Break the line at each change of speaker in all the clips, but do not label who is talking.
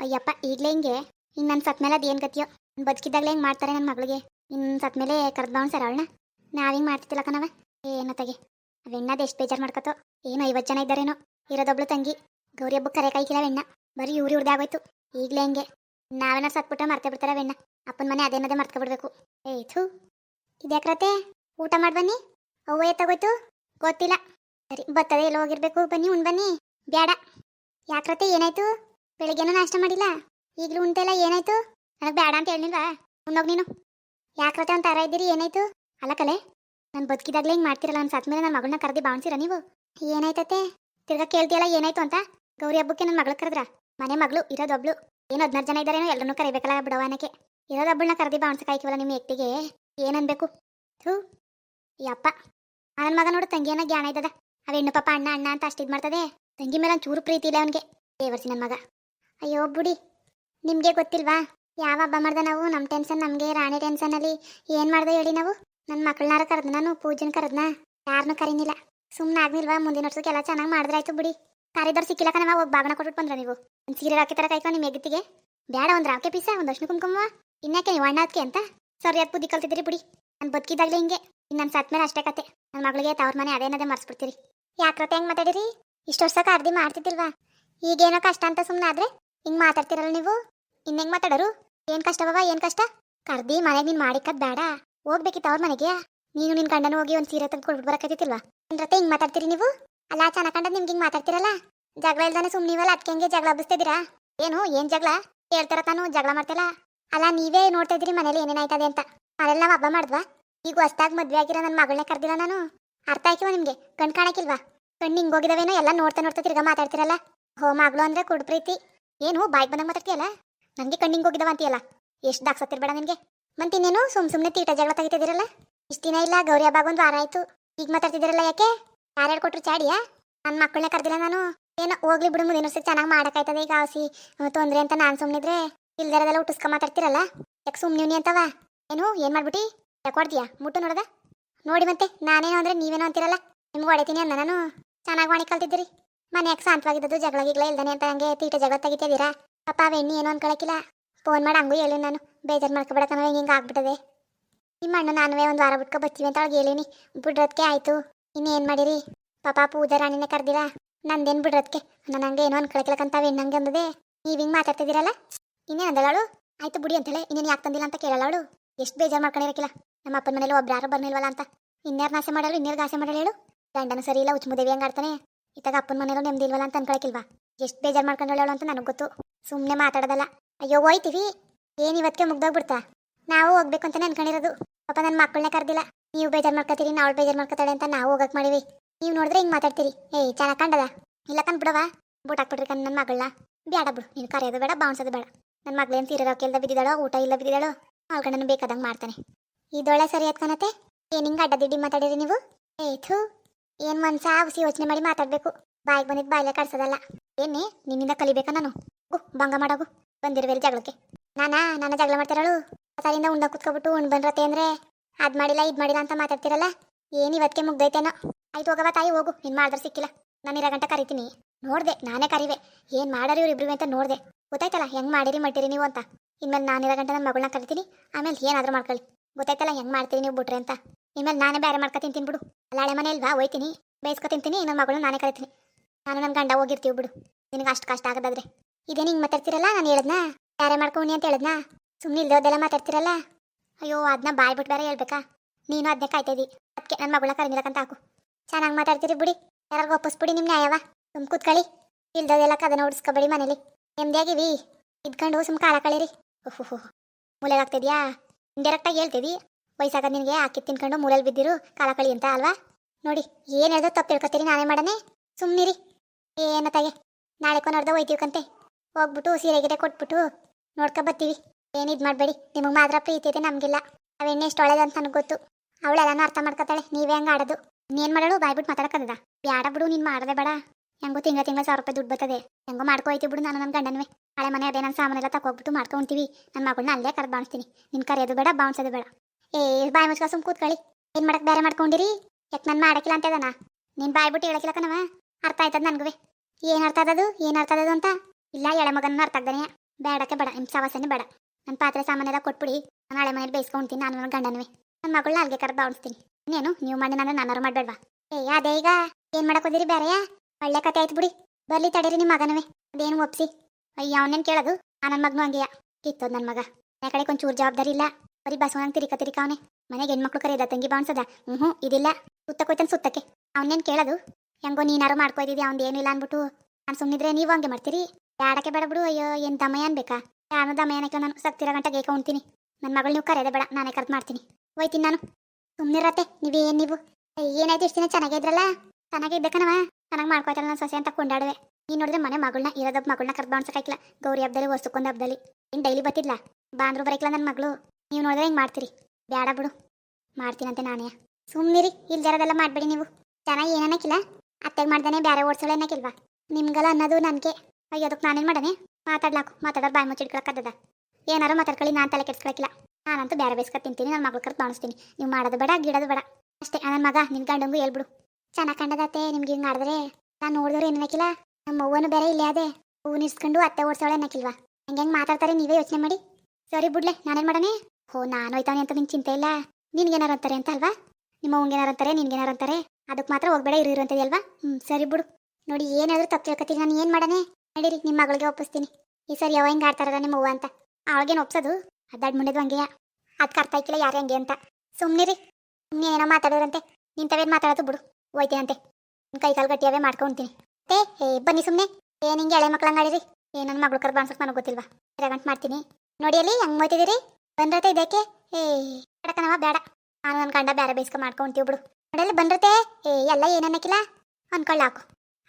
ಅಯ್ಯಪ್ಪ, ಈಗಲೇ ಹಿಂಗೆ. ಇನ್ನು ನನ್ನ ಸತ್ ಮೇಲೆ ಅದೇನು ಗತಿಯೋ? ಬದುಕಿದ್ದಾಗಲೇ ಹಿಂಗೆ ಮಾಡ್ತಾರೆ ನನ್ನ ಮಗಳಿಗೆ. ಇನ್ನು ಸತ್ ಮೇಲೆ ಕರೆದ್ಬಾವನ್ ಸರ್ ಅವಳನ್ನ ನಾವು ಹಿಂಗೆ ಮಾಡ್ತಿದ್ದಿಲ್ಲ ಕಣವ ತಗೆ. ಅವೆಣ್ಣದು ಎಷ್ಟು ಬೇಜಾರು ಮಾಡ್ಕೊತೋ. ಏನು ಐವತ್ತು ಜನ ಇದ್ದಾರೇನೋ. ಇರೋದೊಬ್ಳು ತಂಗಿ. ಗೌರಿ ಹಬ್ಬಕ್ಕೆ ಕರೆ ಕಾಯ್ಕಿಲ್ಲ ವೆಣ್ಣ ಬರೀ ಇವ್ರು ಇವ್ರದೇ ಆಗೋಯ್ತು. ಈಗಲೇ ಹಿಂಗೆ. ನಾವೇನಾರು ಸತ್ಬಿಟ್ರೆ ಮರ್ತೇ ಬಿಡ್ತಾರೆ ವೆಣ್ಣ ಅಪ್ಪನ ಮನೆ ಅದೇನದೇ ಮರ್ತ್ಕೊಬಿಡ್ಬೇಕು. ಏಯ್ ಥೂ. ಇದ್ಯಾಕ್ರತೆ ಊಟ ಮಾಡಿ ಬನ್ನಿ. ಅವ್ವ ಎತ್ತಾಗೋಯ್ತು ಗೊತ್ತಿಲ್ಲ. ಸರಿ ಬರ್ತದೆ ಎಲ್ಲ ಹೋಗಿರ್ಬೇಕು. ಬನ್ನಿ, ಉಣ್ ಬನ್ನಿ. ಬೇಡ ಯಾಕ್ರತೆ ಏನಾಯ್ತು? ಬೆಳಿಗ್ಗೆನೂ ನಾಷ್ಟ ಮಾಡಿಲ್ಲ? ಈಗಲೂ ಉಂಟೆಲ್ಲ ಏನಾಯ್ತು? ನನಗೆ ಬೇಡ ಅಂತ ಹೇಳಿಲ್ವಾ ಉಣ್ಣೋಗ್ ನೀನು. ಯಾಕ್ರತೆ ಅಂತ ಅರ ಇದ್ದೀರಿ, ಏನಾಯ್ತು? ಅಲ್ಲ ಕಲೆ, ನಾನು ಬದುಕಿದಾಗಲೇ ಹಿಂಗೆ ಮಾಡ್ತಿರಲ್ಲ ನನ್ನ ಸತ್ಮೇಲೆ ನನ್ನ ಮಗಳನ್ನ ಕರೆದಿ ಬಾಣ್ಸಿರ ನೀವು? ಏನಾಯ್ತತೆ ತಿರ್ಗಾ ಕೇಳ್ತಿಯಲ್ಲ, ಏನಾಯ್ತು ಅಂತ? ಗೌರಿ ಹಬ್ಬಕ್ಕೆ ನನ್ನ ಮಗಳು ಕರೆದ್ರ? ಮನೆ ಮಗಳು ಇರೋದೊಬ್ಳು ಏನು ಹದಿನಾರು ಜನ ಇದ್ದಾರೇನೋ ಎಲ್ಲರನ್ನೂ ಕರಿಬೇಕಲ್ಲ ಬಿಡವಾನಕ್ಕೆ ಇರೋದೊಬ್ಬಳನ್ನ ಕರೆದಿ ಬಾಣ್ಸಕ್ಕಾಯ್ಕವಲ್ಲ ನಿಮ್ಮ ವ್ಯಕ್ತಿಗೆ ಏನನ್ಬೇಕು ಥೂ ಯಪ್ಪ ನನ್ನ ಮಗ ನೋಡು, ತಂಗಿಯನ್ನ ಜ್ಞಾನ ಇದ್ದದ. ಅವ ಹೆಣ್ಣು ಪಾಪ ಅಣ್ಣ ಅಣ್ಣ ಅಂತ ಅಷ್ಟು ಇದು ಮಾಡ್ತದೆ. ತಂಗಿ ಮೇಲೆ ಒಂಚೂರು ಪ್ರೀತಿ ಇಲ್ಲ ಅವನಿಗೆ. ದೇವರ್ಸಿ ನನ್ನ ಮಗ. ಅಯ್ಯೋ ಬುಡಿ, ನಿಮಗೆ ಗೊತ್ತಿಲ್ವಾ? ಯಾವ ಹಬ್ಬ ಮಾಡ್ದೆ ನಾವು? ನಮ್ಮ ಟೆನ್ಷನ್ ನಮಗೆ ರಾಣಿ ಟೆನ್ಷನಲ್ಲಿ ಏನು ಮಾಡ್ದೆ ಹೇಳಿ ನಾವು? ನನ್ನ ಮಕ್ಕಳನ್ನಾರ ಕರೆದ್ ನಾನು? ಪೂಜೆನ ಕರೆದ್ನ? ಯಾರನ್ನೂ ಕರೀನಿಲ್ಲ. ಸುಮ್ಮನೆ ಆಗ್ನಿಲ್ವಾ? ಮುಂದಿನ ವರ್ಷಕ್ಕೆಲ್ಲ ಚೆನ್ನಾಗಿ ಮಾಡಿದ್ರಾಯ್ತು ಬಿಡಿ. ಕರೆದವ್ರು ಸಿಕ್ಕಿಲ್ಲ ಕಣವ ಒಬ್ಬ ಬಾಗಣ ಕೊಟ್ಬಿಟ್ಟು ಬಂದ್ರ ನೀವು. ಒಂದು ಸೀರೆ ಹಾಕಿ ಥರ ಕಾಯ್ಕೊ ನಿಮ್ಮ ಎಗತ್ತಿಗೆ ಬೇಡ ಒಂದು ರಾಕೆ ಪೀಸ, ಒಂದು ಅರ್ಶಿನ ಕುಂಕುಮ. ಇನ್ಯಾಕೆ ನೀವು ಅಣ್ಣ ಅದಕ್ಕೆ ಅಂತ? ಸರಿ, ಅದು ಬುದ್ಧಿ ಕಲ್ತಿದ್ದೀರಿ ಬಿಡಿ. ನಾನು ಬದುಕಿದಾಗಲೇ ಹಿಂಗೆ. ಇನ್ನು ನನ್ನ ಸತ್ ಮೇಲೆ ಅಷ್ಟೇ ಕತೆ. ನನ್ನ ಮಗಳಿಗೆ ತವ್ರ ಮನೆ ಅದೇನದೇ ಮರ್ಸ್ಬಿಡ್ತೀರಿ. ಯಾಕ್ರತೆ ಹೆಂಗೆ ಮಾತಾಡಿರಿ? ಇಷ್ಟು ವರ್ಷಕ್ಕೆ ಅರ್ಧಿ ಮಾಡ್ತಿದ್ದಿಲ್ವಾ? ಈಗೇನೋ ಕಷ್ಟ ಅಂತ ಸುಮ್ಮನೆ ಆದ್ರೆ ಹಿಂಗೆ ಮಾತಾಡ್ತಿರಲ್ಲ ನೀವು? ಇನ್ನೆಂಗ್ ಮಾತಾಡೋರು? ಏನು ಕಷ್ಟವವ ಏನು ಕಷ್ಟ? ಕರ್ದಿ ಮನೆಗೆ ನೀನು ಮಾಡಿಕ್ಕದ್ ಬೇಡ. ಹೋಗ್ಬೇಕಿತ್ತು ಅವ್ರ ಮನೆಗೆ. ನೀನು ನಿನ್ನ ಗಂಡನ ಹೋಗಿ ಒಂದು ಸೀರೆ ತಂದು ಕೊಡ್ಬಿಟ್ಟು ನಿನ್ ಜೊತೆ ಹಿಂಗ್ ಮಾತಾಡ್ತೀರಿ ನೀವು? ಅಲ್ಲ ಚೆನ್ನಾಗಿ ಕಂಡದ್ ನಿಮ್ಗೆ ಹಿಂಗೆ ಮಾತಾಡ್ತಿರಲ್ಲ? ಜಗಳ ಇಲ್ದಾನೆ ಸುಮ್ಮನಿವಲ್ಲ ಅದಕ್ಕೆ ಹೆಂಗೆ ಜಗಳ ಹಬ್ಬಿಸ್ತಿದ್ದೀರಾ ಏನು ಏನು ಜಗಳ? ಹೇಳ್ತಾರ ತಾನು, ಜಗಳ ಮಾಡ್ತಿಲ್ಲ ಅಲ್ಲ, ನೀವೇ ನೋಡ್ತಾ ಇದ್ರಿ ಮನೇಲಿ ಏನೇನಾಯ್ತದೆ ಅಂತ. ಮನೇಲಿ ನಾವು ಹಬ್ಬ ಮಾಡಿದ್ವಾ? ಈಗ ಹೊಸ್ದಾಗಿ ಮದ್ವೆ ಆಗಿರೋ ನನ್ನ ಮಗಳನ್ನೇ ಕರ್ದಿಲ್ಲ ನಾನು. ಅರ್ಥ ಆಯ್ತಿವ ನಿಮ್ಗೆ? ಕಣ್ ಕಾಣಕ್ಕಿಲ್ವಾ ಕಣ್ಣು ಹಿಂಗ್ ಹೋಗಿದಾವೇನೋ ಎಲ್ಲ ನೋಡ್ತಾ ನೋಡ್ತಾ ತಿರ್ಗಾ ಮಾತಾಡ್ತಿರಲ್ಲ? ಹೋ, ಮಗಳು ಅಂದ್ರೆ ಕುಡ್ ಪ್ರೀತಿ ಏನು, ಬಾಯ್ಗೆ ಬಂದಂಗೆ ಮಾತಾಡ್ತೀಯಲ್ಲ? ನನಗೆ ಕಣ್ಣಿಂಗ್ ಹೋಗಿದಾವ ಅಂತೀಯಲ್ಲ? ಎಷ್ಟು ದಾಕ್ಸತ್ತಿರ್ಬೇಡ ನಿನಗೆ? ಮಂತಿನೇನು, ಸುಮ್ ಸುಮ್ಮನೆ ತೀಟ ಜಗಳ ತೆಗಿತಿದ್ದೀರಲ್ಲ? ಇಷ್ಟು ದಿನ ಇಲ್ಲ, ಗೌರಿ ಹಬ್ಬ ಒಂದು ವಾರ ಆಯಿತು. ಈಗ ಮಾತಾಡ್ತಿದ್ದೀರಲ್ಲ ಯಾಕೆ? ಯಾರ್ಯಾರು ಕೊಟ್ಟರು ಚಾಡಿಯಾ? ನನ್ನ ಮಕ್ಕಳನ್ನೇ ಕರೆದಿಲ್ಲ ನಾನು. ಏನೋ ಹೋಗ್ಲಿ ಬಿಡು ಮುಂದಿನ ವರ್ಷಕ್ಕೆ ಚೆನ್ನಾಗಿ ಮಾಡೋಕ್ಕಾಯ್ತದೆ ಈಗ ಆಸಿ ತೊಂದರೆ ಅಂತ ನಾನು ಸುಮ್ಮನಿದ್ರೆ ಇಲ್ದಿರೋದೆಲ್ಲ ಹುಟ್ಟಿಸ್ಕೊ ಮಾತಾಡ್ತಿರಲ್ಲ? ಯಾಕೆ ಸುಮ್ಮನೆ ಅಂತವ? ಏನು ಏನು ಮಾಡ್ಬಿಟ್ಟು? ತಕೊಡ್ತೀಯಾ ಮುಟ್ಟು ನೋಡದ? ನೋಡಿ ಮತ್ತೆ, ನಾನೇನೋ ಅಂದ್ರೆ ನೀವೇನೋ ಅಂತಿರಲ್ಲ? ನಿಮ್ಗೆ ಹೊಡಿತೀನಿ ಅಂದ ನಾನು. ಚೆನ್ನಾಗಿ ಮಾಡಿ ಕಲ್ತಿದ್ದೀರಿ. ಮನ್ಯಾಗ ಶಾಂತವಾಗಿದ್ದು ಜಗಳ ಗಿಗಳ ಇಲ್ದಾನೆ ಅಂತ ಹಂಗೆ ತೀಟ ಜಗಳ ತೆಗಿತಿದ್ದೀರಾ? ಪಾಪ ಅವೆಣ್ಣಿ ಏನೋ ಅನ್ಕೊಳಕಿಲ್ಲ. ಫೋನ್ ಮಾಡಿ, ಹಂಗೂ ಹೇಳಿ ನಾನು. ಬೇಜಾರು ಮಾಡ್ಕೊಬೇಡಕನ ಹಿಂಗೆ ಹಿಂಗೆ ಆಗ್ಬಿಟ್ಟದೆ. ನಿಮ್ಮ ಅಣ್ಣ ನಾನುವೇ ಒಂದು ವಾರ ಬಿಟ್ಕೊ ಬರ್ತೀವಿ ಅಂತ ಅವ್ಳಿಗೆ ಹೇಳಿನಿ. ಬಿಡ್ರದ್ಕೆ ಆಯ್ತು. ಇನ್ನೇನು ಮಾಡಿರಿ? ಪಾಪ, ಪೂಜಾ ರಾಣಿನೇ ಕರ್ದಿರಾ ನಂದೇನು ಬಿಡ್ರದ್ಕೆ? ನಾನು ಹಂಗೆ ಏನೋ ಅನ್ಕೊಳಕಿಲ್ಲಕಂತ ಅವೆಣ್ಣು ಹಂಗೆ ಅಂದದೆ. ನೀವು ಹಿಂಗೆ ಮಾತಾಡ್ತಿದ್ದೀರಲ್ಲ? ಇನ್ನೇನು ಅಂದಳಳು ಆಯ್ತು ಬಿಡಿ ಅಂತೇಳಿ, ಇನ್ನೇನು ಯಾಕೆ ತಂದಿಲ್ಲ ಅಂತ ಕೇಳಲ್ಲ ಎಷ್ಟು ಬೇಜಾರು ಮಾಡ್ಕೊಂಡಿರಕಿಲ್ಲ. ನಮ್ಮ ಅಪ್ಪನ ಮನೇಲಿ ಒಬ್ರು ಯಾರು ಬರ್ನಿಲ್ವಲ್ಲ ಅಂತ. ಇನ್ಯಾರು ನಾಸೆ ಮಾಡಲು ಇನ್ಯಾರು ಗಾಸೆ ಮಾಡಲು ಹೇಳು? ಗಂಡನ ಸರಿ ಇಲ್ಲ ಉಚ್ಚುಮುದೇವಿ ಹಂಗೆ ಇತ್ತಾಗ ಅಪ್ಪನ ಮನೇಲೂ ನೆಮ್ಮದಿ ಇಲ್ವಲ್ಲ ಅಂತ ಅನ್ಕೊಳಕಿಲ್ವಾ? ಎಷ್ಟು ಬೇಜಾರು ಮಾಡ್ಕೊಂಡಳು ಅಂತ ನನಗೆ ಗೊತ್ತು. ಸುಮ್ಮನೆ ಮಾತಾಡೋದಲ್ಲ. ಅಯ್ಯೋ, ಹೋಯ್ತೀವಿ. ಏನು ಇವತ್ತಿಗೆ ಮುಗ್ದೋಗ್ಬಿಡ್ತಾ? ನಾವು ಹೋಗ್ಬೇಕು ಅಂತಾನೆ ಅನ್ಕೊಂಡಿರೋದು. ಪಾಪ ನನ್ನ ಮಕ್ಕಳನ್ನೇ ಕರೆದಿಲ್ಲ. ನೀವು ಬೇಜಾರು ಮಾಡ್ಕೊತೀರಿ ನಾವು ಬೇಜಾರು ಮಾಡ್ಕೊತಾಳೆ ಅಂತ ನಾವು ಹೋಗಕ್ಕೆ ಮಾಡಿವಿ. ನೀವು ನೋಡಿದ್ರೆ ಹಿಂಗೆ ಮಾತಾಡ್ತೀರಿ. ಏಯ್ ಚೆನ್ನಾಗಿ ಕಂಡದ ಇಲ್ಲ ಕಂಡು ಬಿಡವಾ ಬೂಟ್ ಹಾಕ್ಬಿಟ್ರಿ ಕಣ್ ನನ್ನ ಮಗಳನ್ನ ಬೇಡ ಬಿಡು. ನೀನು ಕರೆಯೋದು ಬೇಡ ಬೌನ್ಸೋದು ಬೇಡ. ನನ್ನ ಮಗಳೇನು ಸೀರೆ ರೊಕ್ಕಿಲ್ದ ಬಿದ್ದಿದ್ದಾಳೋ, ಊಟ ಇಲ್ಲ ಬಿದ್ದಿದ್ದಾಳೋ? ಅವಳು ಬೇಕಾದಂಗೆ ಮಾಡ್ತಾನೆ. ಇದೊಳ್ಳೆ ಸರಿ ಎತ್ಕನತೆ ಏನು ಹಿಂಗೆ ಅಡ್ಡದಿಡ್ಡಿ ಮಾತಾಡಿರಿ ನೀವು. ಏ, ಥೂ. ಏನು ಮನ್ಸ ಹುಸಿ ಯೋಚನೆ ಮಾಡಿ ಮಾತಾಡ್ಬೇಕು? ಬಾಯಿಗೆ ಬಂದಿದ್ ಬಾಯಿಲೆ ಕಡ್ಸೋದಲ್ಲ. ಏನೇ ನಿನ್ನಿಂದ ಕಲಿಬೇಕಾ ನಾನು? ಗು, ಭಂಗ ಮಾಡೋಗು. ಬಂದಿರುವೆರಿ ಜಗಳಕ್ಕೆ. ನಾನಾ? ನನ್ನ ಜಗಳ ಮಾಡ್ತಿರಳು? ಅದರಿಂದ ಉಂಡ ಕುತ್ಕೊಬಿಟ್ಟು ಉಂಡ್ ಬಂದ್ರತೆ ಅಂದ್ರೆ? ಅದ್ ಮಾಡಿಲ್ಲ, ಇದ್ ಮಾಡಿಲ್ಲ ಅಂತ ಮಾತಾಡ್ತಿರಲ್ಲ? ಏನ್ ಇವತ್ತಿಗೆ ಮುಗ್ದೈತೇನೋ? ಆಯ್ತು ಹೋಗವ ತಾಯಿ, ಹೋಗು. ನಿನ್ ಮಾಡಿದ್ರೆ ಸಿಕ್ಕಿಲ್ಲ. ನಾನು ಇರೋ ಗಂಟೆ ಕರಿತೀನಿ. ನೋಡ್ದೆ, ನಾನೇ ಕರಿವೆ. ಏನ್ ಮಾಡಾರಿ ಇವ್ರಿಬ್ರು ಅಂತ ನೋಡ್ದೆ. ಗೊತ್ತಾಯ್ತಲ್ಲ, ಹೆಂಗ್ ಮಾಡಿರಿ, ಮಟ್ಟಿರಿ ನೀವು ಅಂತ. ಇನ್ಮೇಲೆ ನಾನಿರೋ ಗಂಟೆ ನನ್ನ ಮಗಳನ್ನ ಕರಿತೀನಿ. ಆಮೇಲೆ ಏನಾದ್ರೂ ಮಾಡ್ಕೊಳ್ಳಿ. ಗೊತ್ತಾಯ್ತಲ್ಲ, ಹೆಂಗ್ ಮಾಡ್ತೀರಿ ನೀವು ಬಿಟ್ರಿ ಅಂತ. ಇನ್ಮೇಲೆ ನಾನೇ ಬೇರೆ ಮಾಡ್ಕೊತೀನಿ ತಿಂತೀನಿ ಬಿಡು ಅಲ್ಲ ಹಳೆ ಮನೆ ಇಲ್ವಾ ಹೋಯ್ತೀನಿ. ಬೇಯಿಸ್ಕೊ ತಿಂತೀನಿ ನನ್ನ ಮಗಳು ನಾನೇ ಕರಿತೀನಿ. ನಾನು ನನ್ನ ಗಂಡ ಹೋಗಿರ್ತೀವಿ ಬಿಡು. ನಿನಗೆ ಅಷ್ಟು ಕಷ್ಟ ಆಗದಾದ್ರೆ. ಇದೇನು ಹಿಂಗೆ ಮಾತಾಡ್ತಿರಲ್ಲ ನಾನು ಹೇಳದ್ನಾ? ಬೇರೆ ಮಾಡ್ಕೊಂಡಿ ಅಂತ ಹೇಳದ್ನಾ? ಸುಮ್ಮನೆ ಇಲ್ದೋದೆಲ್ಲ ಮಾತಾಡ್ತಿರಲ್ಲ? ಅಯ್ಯೋ ಅದನ್ನ ಬಾಯ್ ಬಿಟ್ಟು ಬೇರೆ ಹೇಳ್ಬೇಕಾ? ನೀನು ಅದನ್ನೇ ಕಾಯ್ತಿದ್ದಿ ಅದಕ್ಕೆ ನನ್ನ ಮಗಳ ಕರೆದಿರಕ್ಕಂತ ಹಾಕು. ಚೆನ್ನಾಗಿ ಮಾತಾಡ್ತೀರಿ ಬಿಡಿ. ಯಾರಿಗೂ ಒಪ್ಪಿಸ್ಬಿಡಿ ನಿಮ್ಮ ನ್ಯಾಯವ. ಸುಮ್ ಕೂತ್ಕೊಳ್ಳಿ ಇಲ್ದೋದೆಲ್ಲ ಕದನ ಓಡಿಸ್ಕೊಬೇಡಿ ಮನೇಲಿ. ನೆಮ್ಮದಿಯಾಗಿವಿ ಇದ್ಕೊಂಡು ಸುಮ್ ಕಾಲ ಕಳೀರಿ. ಓಹೋ ಮೂಲೆಗಾಗ್ತಿದ್ಯಾ ಡೈರೆಕ್ಟಾಗಿ ಇಂಡೈರೆಕ್ಟಾಗಿ ವಯಸ್ಸಾಗ ನಿನಗೆ ಅಕ್ಕಿ ತಿನ್ಕೊಂಡು ಮೂಲಲ್ಲಿ ಬಿದ್ದಿರು, ಕಾಲ ಕಳಿ ಅಂತ ಅಲ್ವಾ? ನೋಡಿ, ಏನು ಹೇಳ್ದೋ ತಪ್ಪು ತಿಳ್ಕೊತೀರಿ ನಾನೇ ಮಾಡನೆ? ಸುಮ್ಮನಿರಿ ಏನ ತಾಗೆ ನಾಳೆ ನೋಡ್ದೆ ಒಯ್ತೀವಿ ಹೋಗ್ಬಿಟ್ಟು ಸೀರೆ ಗಿರೆ ಕೊಟ್ಬಿಟ್ಟು ನೋಡ್ಕೊ ಬರ್ತೀವಿ ಏನು ಮಾಡಬೇಡಿ, ನಿಮಗೆ ಮಾತ್ರ ಪ್ರೀತಿ ಇದೆ, ನಮಗಿಲ್ಲ. ಅವೆಣ್ಣೆ ಎಷ್ಟು ಒಳ್ಳೇದಂತ ನನಗೆ ಗೊತ್ತು. ಅವಳೆಲ್ಲನೂ ಅರ್ಥ ಮಾಡ್ಕೊತಾಳೆ, ನೀವೇ ಹಂಗೆ ಆಡೋದು. ಇನ್ನೇನು ಮಾಡೋಳು, ಬಾಯ್ಬಿಟ್ಟು ಮಾತಾಡಕ್ಕದ ಬ್ಯಾಡ ಬಿಡು, ನೀನು ಮಾಡದೆ ಬೇಡ. ಹೆಂಗೋ ತಿಂಗಳ ತಿಂಗಳ ಸಾವಿರ ರೂಪಾಯಿ ದುಡ್ಡು ಬರ್ತದೆ. ಹೆಂಗೋ ಮಾಡ್ಕೋಯ್ತಿ ಬಿಡು, ನಾನು ನನ್ನ ಗಂಡನ್ವೇ. ಹಳೆ ಮನೆ ಅದೇ ನನ್ನ ಸಾಮಾನೆಲ್ಲ ತಗೋಗ್ಬಿಟ್ಟು ಮಾಡ್ಕೊಂತೀವಿ. ನನ್ನ ಮಗಳನ್ನ ಅಲ್ಲೇ ಕರೆದು ಬಾಣಿಸ್ತೀನಿ. ನಿನ್ನ ಕರೆಯೋದು ಬೇಡ, ಬಾಣಿಸೋದು ಬೇಡ. ಏ ಬಾಯ್ ಮುಚ್ಕ ಸುಮ್ ಕೂತ್ಕೊಳ್ಳಿ. ಏನ್ ಮಾಡಕ್ ಬೇರೆ ಮಾಡ್ಕೊಂಡಿರಿ? ಯಾಕೆ ನಾನು ಮಾಡಕ್ಕಿಲ್ಲ ಅಂತ ಇದನ? ಬಾಯ್ ಬಿಟ್ಟು ಹೇಳಕ್ಕಿಲ್ಲ ಕಣವ ಅರ್ಥ ಆಯ್ತದ ನನ್ಗುವೆ. ಏನ್ ಅರ್ಥ ಆದದು ಏನ್ ಅರ್ಥ ಆದದು ಅಂತ? ಇಲ್ಲ, ಎಳೆ ಮಗನ ಅರ್ಥ ಆಗ್ದಾನೆ. ಬೇಡಕ್ಕೆ ಬೇಡ, ನಿಮ್ ಸವಾಸನೆ ಬೇಡ. ನನ್ನ ಪಾತ್ರೆ ಸಾಮಾನೆಲ್ಲ ಕೊಟ್ಬಿಡಿ. ನಾನು ಹಳೆ ಮನೇಲಿ ಬೇಯಿಸ್ಕೊಂತೀನಿ ನಾನು ನನ್ನ ಗಂಡನವೇ ನನ್ನ ಮಗಳನ್ನ ಅಲ್ಲಿಗೆ ಕರೆದು ಬಾವಿಸ್ತೀನಿ ಇನ್ನೇನು? ನೀವು ಮಾಡಿ ನಾನು ನಾನಾರು ಮಾಡಬೇಡ್ವಾ? ಏ, ಅದೇ ಈಗ. ಏನ್ ಮಾಡಕ್ ಹೋದಿರಿ ಬೇರೆಯಾ? ಒಳ್ಳೆ ಕತೆ ಆಯ್ತು ಬಿಡಿ. ಬರ್ಲಿ ತಡೀರಿ ನಿಮ್ಮ ಮಗನವೇ ಅದೇನು ಒಪ್ಸಿ. ಅಯ್ಯ, ಅವನೇನು ಕೇಳೋದು? ಆ ನನ್ನ ಮಗನೂ ಹಂಗೆಯ? ಕಿತ್ತೋದು ನನ್ನ ಮಗ. ಯಾಕಡೆ ಕಡೆ ಒಂಚೂರು ಜವಾಬ್ದಾರಿ ಇಲ್ಲ. ಬರೀ ತಿರಿಕ ತಿರಿಕ ಅವನೇ. ಮನೆಗೆ ಹೆಣ್ಮಕ್ಳು ಕರೆಯದ ತಂಗಿ ಬಾಣ್ಸದ. ಹ್ಞೂ ಇದಿಲ್ಲ. ಸುತ್ತಕ್ಕೆ ಕೊಯ್ತಾನೆ ಸುತ್ತಕ್ಕೆ. ಅವನೇನು ಕೇಳೋದು? ಹೆಂಗೋ ನೀನಾರು ಮಾಡ್ಕೊಯ್ದಿದ್ದಿ ಅವ್ನ್ದು ಏನೂ ಇಲ್ಲ ಅಂದ್ಬಿಟ್ಟು ನಾನು ಸುಮ್ಮನಿದ್ರೆ ನೀವು ಹಂಗೆ ಮಾಡ್ತೀರಿ? ಯಾಡಕ್ಕೆ ಬೇಡ ಬಿಡು, ಅಯ್ಯೋ, ಏನು ದಮಯ ಅನ್ಬೇಕಾ? ದಮಯ ದಮಯನಕ್ಕೆ ನಾನು ಸತ್ತಿರೋ ಗಂಟೆ ಗೇಕ ಉಣ್ತೀನಿ? ನನ್ನ ಮಗಳು ನೀವು ಕರೆಯದೆ ಬೇಡ, ನಾನೇ ಕರೆದು ಮಾಡ್ತೀನಿ. ಹೋಯ್ತೀನಿ ನಾನು. ಸುಮ್ಮನಿರತ್ತೆ ನೀವೇನು ನೀವು? ಏನಾಯ್ತು ಇಷ್ಟು ದಿನ ಚೆನ್ನಾಗೇ ಇದ್ರಲ್ಲ? ಚೆನ್ನಾಗೇ ಇದ್ದಕ್ಕನವ ಚೆನ್ನಾಗಿ ಮಾಡ್ಕೊಯ್ತಾರ ನನ್ನ ಸೊಸೆ ಅಂತ ಕೊಂಡಾಡುವೆ. ನೀನು ನೋಡಿದ್ರೆ ಮನೆ ಮಗಳನ್ನ ಇರೋದೊಬ್ಬ ಮಗಳನ್ನ ಕರೆದು ಬಾಣ್ಸಕ್ಕಾಯ್ಕಿಲ್ಲ ಗೌರಿ ಹಬ್ಬದಲ್ಲಿ ವರ್ಷಕ್ಕೊಂದು ಹಬ್ಬದಲ್ಲಿ ಏನ್ ಡೈಲಿ ಬತ್ತಿಲ್ಲ ಬಾಂದ್ರು ಬರಕಿಲ್ಲ ನನ್ನ ಮಗಳು. ನೀವು ನೋಡಿದ್ರೆ ಹಿಂಗೆ ಮಾಡ್ತೀರಿ? ಬೇಡ ಬಿಡು. ಮಾಡ್ತೀನಂತೆ ನಾನೇ. ಸುಮ್ಮನಿರಿ ಇಲ್ಲಿ ಜರದೆಲ್ಲ ಮಾಡಬೇಡಿ ನೀವು. ಚೆನ್ನಾಗಿ ಏನನ್ನಕ್ಕಿಲ್ಲ ಅತ್ತೆಗೆ ಮಾಡ್ದೇನೆ ಬೇರೆ ಓಡಿಸೋಳು ಅನ್ನಕ್ಕಿಲ್ವಾ ನಿಮ್ಗೆಲ್ಲ ಅನ್ನೋದು ನನಗೆ. ಅಯ್ಯೋ ಅದಕ್ಕೆ ನಾನೇನು ಮಾಡನೆ? ಮಾತಾಡ್ಲಾಕು, ಮಾತಾಡೋದು ಬಾಯಿ ಮುಚ್ಚಿಟ್ಕೊಳಕ್ಕದ ಏನಾರು ಮಾತಾಡ್ಕೊಳ್ಳಿ, ನಾನು ತಲೆ ಕೆಡ್ಸ್ಕೊಳಕ್ಕಿಲ್ಲ ನಾನಂತೂ ಬೇರೆ ಬೇಸ್ಕೊ ತಿಂತೀನಿ ನನ್ನ ಮಗಳು ಕರ್ತ ಬಾಣಿಸ್ತೀನಿ ನೀವು ಮಾಡೋದು ಬೇಡ, ಗಿಡದು ಬೇಡ. ಅಷ್ಟೇ ನನ್ನ ಮಗ ನಿನ್ನ ಗಂಡಂಗೂ ಹೇಳ್ಬಿಡು. ಚೆನ್ನಾಗಿ ಕಂಡದತ್ತೆ ನಿಮ್ಗೆ ಹಿಂಗೆ ಮಾಡಿದ್ರೆ? ನಾನು ನೋಡಿದ್ರೆ ಏನಕ್ಕಿಲ್ಲ ನಮ್ಮ ಅವ್ವನು ಬೇರೆ ಇಲ್ಲೇ ಅದೇ. ಹೂವು ನಿಸ್ಕೊಂಡು ಅತ್ತೆ ಓಡಿಸೋಳೆ ಅನ್ನಕ್ಕಿಲ್ವಾ ಹಂಗೆ ಹೆಂಗೆ ಮಾತಾಡ್ತಾರೆ, ನೀವೇ ಯೋಚನೆ ಮಾಡಿ. ಸರಿ ಬಿಡ್ಲೆ, ನಾನೇನು ಮಾಡನೆ? ಹೋ, ನಾನು ಹೋಯ್ತಾನೆ ಅಂತ ನಿಂಗೆ ಚಿಂತೆ ಇಲ್ಲ. ನಿನ್ಗೇನಾರು ಅಂತಾರೆ ಅಂತ ಅಲ್ವಾ ನಿಮ್ಮ ಅವಂಗೇನಾರು ಅಂತಾರೆ, ನಿನ್ಗೇನಾರು ಅಂತಾರೆ? ಅದಕ್ಕೆ ಮಾತ್ರ ಹೋಗ್ಬೇಡ, ಇರು ಇರು ಅಂತದೆ ಅಲ್ವಾ? ಹ್ಞೂ ಸರಿ ಬಿಡು. ನೋಡಿ, ಏನಾದರೂ ತಪ್ಪು ತಿಳ್ಕೊತೀನಿ ನಾನು ಏನು ಮಾಡನೆ? ನಡೀರಿ ನಿಮ್ಮ ಮಗಳಿಗೆ ಒಪ್ಪಿಸ್ತೀನಿ. ಈ ಸರಿ ಯಾವ ಹಿಂಗೆ ಆಡ್ತಾರ ನಿಮ್ಮ ಅವ್ವ ಅಂತ. ಅವಳಿಗೇನು ಒಪ್ಸೋದು? ಅದಾಡ್ ಮುಂಡೆದು ಹಂಗೆಯ? ಅದಕ್ಕೆ ಅರ್ಥ ಆಯ್ಕಿಲ್ಲ ಯಾರು ಹಂಗೆ ಅಂತ. ಸುಮ್ಮನಿರಿ ಸುಮ್ಮನೆ ಏನೋ ಮಾತಾಡೋರಂತೆ. ನಿಂತವೇನು ಮಾತಾಡೋದು ಬಿಡು. ಹೋಯ್ತೀನಂತೆ. ನಿಮ್ಮ ಕೈ ಕಾಲು ಗಟ್ಟಿಯವೇ ಮಾಡ್ಕೊಂತೀನಿ. ಏ ಏ, ಬನ್ನಿ ಸುಮ್ಮನೆ ಏನು ಹಿಂಗೆ ಎಳೆ ಮಕ್ಳಂಗೆ ಆಡಿರಿ ಏ ಮಗಳು ಕರ್ ನನಗೆ ಗೊತ್ತಿಲ್ವಾ? ಗಂಟು ಮಾಡ್ತೀನಿ. ನೋಡಿ ಅಲ್ಲಿ, ಹೆಂಗೆ ಹೋಯ್ತಿದ್ದೀರಿ? ಬಂದ್ರತೆ ಇದಕ್ಕೆ? ಏ ಬೇಡ. ನಾನು ನನ್ನ ಗಂಡ ಬೇರೆ ಬೇಸ್ಕ ಮಾಡ್ಕೊಂತೀವಿ ಬಿಡು. ನೋಡಲ್ಲಿ ಬಂದ್ರತೆ? ಏ, ಎಲ್ಲ ಏನನ್ನಕ್ಕಿಲ್ಲ? ಅನ್ಕೊಳ್ಳ ಹಾಕು.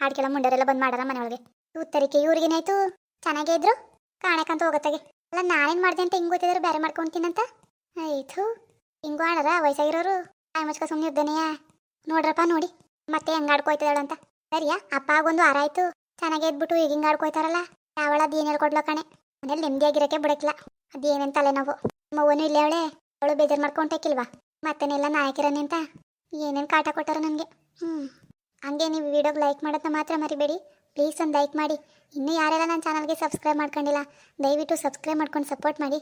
ಹಾಡ್ಕೆಲ್ಲ ಮುಂಡರೆಲ್ಲ ಬಂದ್ ಮಾಡಾರ ಮನೆಯೊಳಗೆ. ಉತ್ತರಿಕೆ ಇವ್ರಿಗೇನಾಯ್ತು ಚೆನ್ನಾಗೆ ಇದ್ರು? ಕಾಣಕ್ಕಂತ ಹೋಗತ್ತಾಗೆ. ಅಲ್ಲ, ನಾನೇನು ಮಾಡಿದೆ ಅಂತ ಹಿಂಗೆ ಗೊತ್ತಿದ್ರು ಬೇರೆ ಮಾಡ್ಕೊಂತೀನಂತ? ಆಯ್ತು. ಹಿಂಗೂ ಆಡರ ವಯಸ್ಸಾಗಿರೋರು? ಆಯ್ ಮುಚ್ಕ ಸುಮ್ಮನೆ ಇದ್ದೇನೆ ನೋಡ್ರಪ್ಪ, ನೋಡಿ. ಮತ್ತೆ ಹೆಂಗ್ ಆಡ್ಕೊಯ್ತಿದ್ದಾಳಂತ. ಸರಿಯಾ? ಅಪ್ಪ ಆಗೊಂದು ಆರ ಆಯ್ತು. ಚೆನ್ನಾಗೆ ಇದ್ಬಿಟ್ಟು ಈಗ ಹಿಂಗೆ ಆಡ್ಕೊಯ್ತಾರಲ್ಲ? ಯಾವಳ ಅದೇನು ಹೇಳ್ಕೊಡ್ಲೋ ಕಣೆ? ಮನೇಲಿ ನೆಮ್ಮದಿಯಾಗಿರಕ್ಕೆ ಬಿಡಕ್ಲ ಅದೇನೇನು ತಲೆನೋವು? ಮವ್ವನು ಇಲ್ಲೇ ಅವಳೆ. ಅವಳು ಬೇಜಾರು ಮಾಡ್ಕೊಂಡಾಕಿಲ್ವಾ ಮತ್ತೇನೆಲ್ಲ ನಾಯಕಿರನೆ ಅಂತ ಏನೇನು ಕಾಟ ಕೊಟ್ಟಾರ ನನಗೆ? ಹ್ಞೂ ಹಂಗೆ ನೀವು ವಿಡಿಯೋಗೆ ಲೈಕ್ ಮಾಡೋದನ್ನ ಮಾತ್ರ ಮರಿಬೇಡಿ. ಪ್ಲೀಸ್ ಒಂದು ಲೈಕ್ ಮಾಡಿ. ಇನ್ನೂ ಯಾರೆಲ್ಲ ನನ್ನ ಚಾನಲ್ಗೆ ಸಬ್ಸ್ಕ್ರೈಬ್ ಮಾಡ್ಕೊಂಡಿಲ್ಲ, ದಯವಿಟ್ಟು ಸಬ್ಸ್ಕ್ರೈಬ್ ಮಾಡ್ಕೊಂಡು ಸಪೋರ್ಟ್ ಮಾಡಿ.